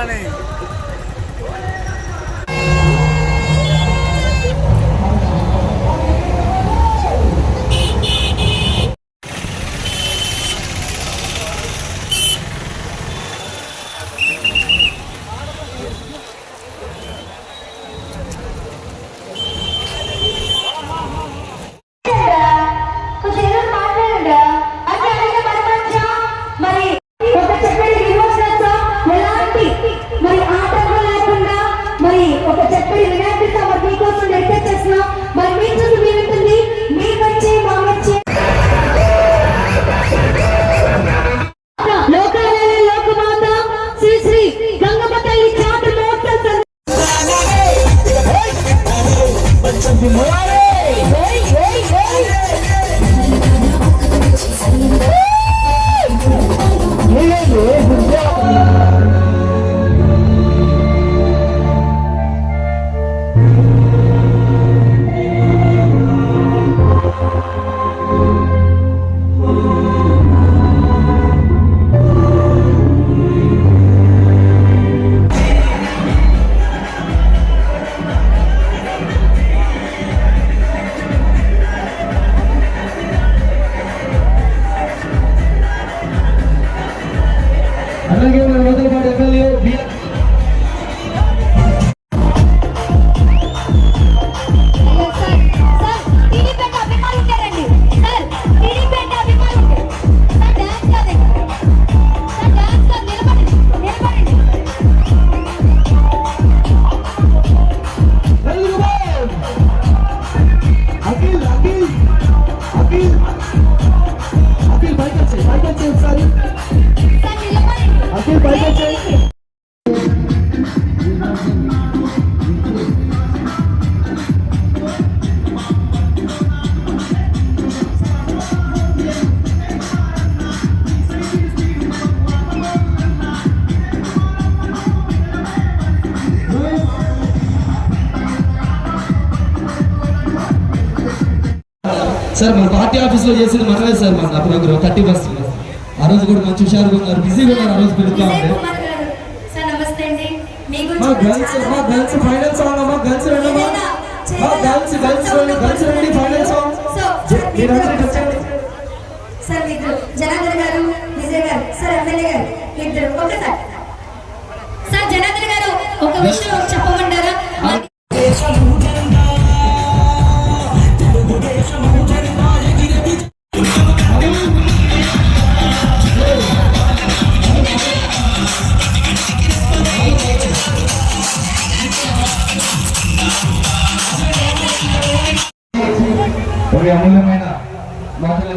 running. అలాగే మన Vadlapati MLA sir మన పార్టీ ఆఫీస్లో చేసింది మనమే సార్ మన ప్రోగ్రామ్ థర్టీ ఫస్ట్. ఆ రోజు కూడా మంచి హుషారుగా ఉన్నారు బిజీగా ఉన్నారు ఆ రోజు పిలుస్తా విజయ్ మీ మా గర్ల్స్ మా గర్ల్స్ ఫైనల్ సాంగ్ అమ్మా గర్ల్స్ రండమ్మా మా గర్ల్స్ గర్ల్స్ రండి గర్ల్స్ రండి ఫైనల్ సాంగ్. మీరందరూ సార్ ఇద్దరు జనార్దన్ గారు విజయ్ గారు సార్ ఎమ్మెల్యే గారు ఇద్దరు ఓకే సార్ సార్ జనార్దన్ గారు ఒక విషయం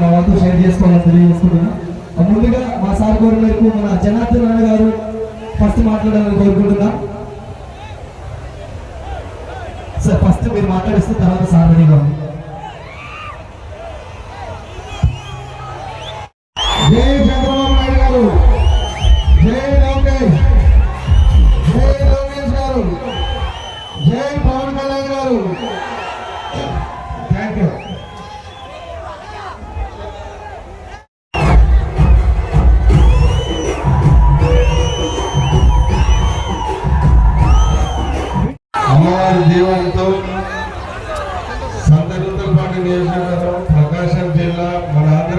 మా వాళ్ళతో షేర్ చేసుకోవాలని తెలియజేసుకుంటున్నా. ముందుగా మా సార్ కోరిన మేరకు మన జనార్దన్ నాన్న గారు ఫస్ట్ మాట్లాడాలని కోరుకుంటున్నా. సార్ ఫస్ట్ మీరు మాట్లాడిస్తే తర్వాత సార్ రెడీగా ఉంది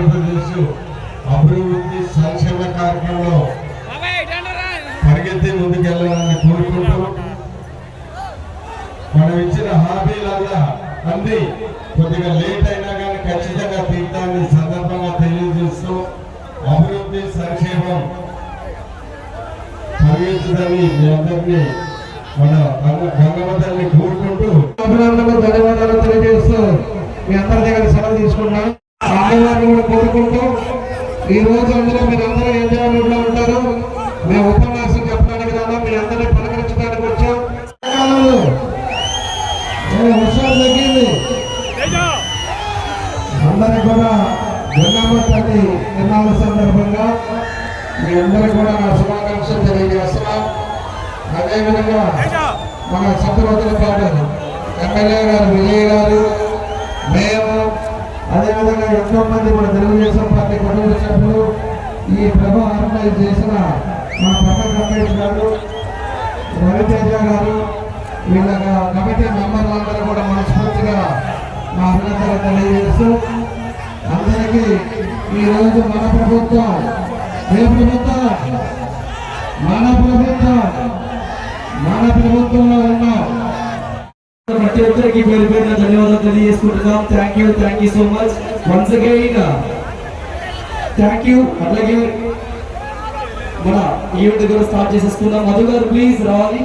ఆంధ్రప్రదేశ్ అభివృద్ధి సంక్షేమ కార్యక్రమంలో పరిగెత్తి ముందుకెళ్ళాలని కోరుకుంటూ మనం ఇచ్చిన హామీలల్లా అంది. కొద్దిగా లేట్ అయినా కానీ ఖచ్చితంగా తీర్థాన్ని సందర్భంగా తెలియజేస్తూ అభివృద్ధి సంక్షేమం పరిగెత్తుదని మీ అందరినీ మన గంగ- తల్లిని కోరుకుంటూ అభినందనలు ధన్యవాదాలు తెలియజేస్తూ మీ అందరి దగ్గర సెలవు తీసుకున్నాం అమ్మవారిని కూడా కోరుకుంటూ ఈ రోజు అందులో మీరు అందరూ ఎంజాయ్మెంట్ ఉంటారు? మేము ఉపన్యాసం చెప్పడానికి రాలా మీ అందరినీ పలకరించడానికి వచ్చాం. వర్షాలు తగ్గింది. అందరికి కూడా గంగమ్మ తిన్నాల సందర్భంగా మీ అందరికి కూడా నా శుభాకాంక్షలు తెలియజేస్తున్నాం. అదేవిధంగా మన సత్యవతుల పాటు ఎమ్మెల్యే గారు విజయ్ గారు ఎంతో మంది మన తెలుగుదేశం పార్టీ కుటుంబ సభ్యులు ఈ ప్రభ ఆర్గనైజ్ చేసిన మా పక్క రమేష్ గారు రవితేజ గారు వీళ్ళ కమిటీ మెంబర్లందరూ కూడా మనస్ఫూర్తిగా మా అభినందనలు తెలియజేస్తూ అందరికీ ఈ రోజు మన ప్రభుత్వం ఏ ప్రభుత్వం? మన ప్రభుత్వం మన ప్రభుత్వంలో తీసుకుంటున్నాం thank you thank you so much once again thank you అట్లాగే మన ఈవెంట్ కూడా స్టార్ట్ చేసేసుకుందాం. మధు గారు ప్లీజ్ రావాలి.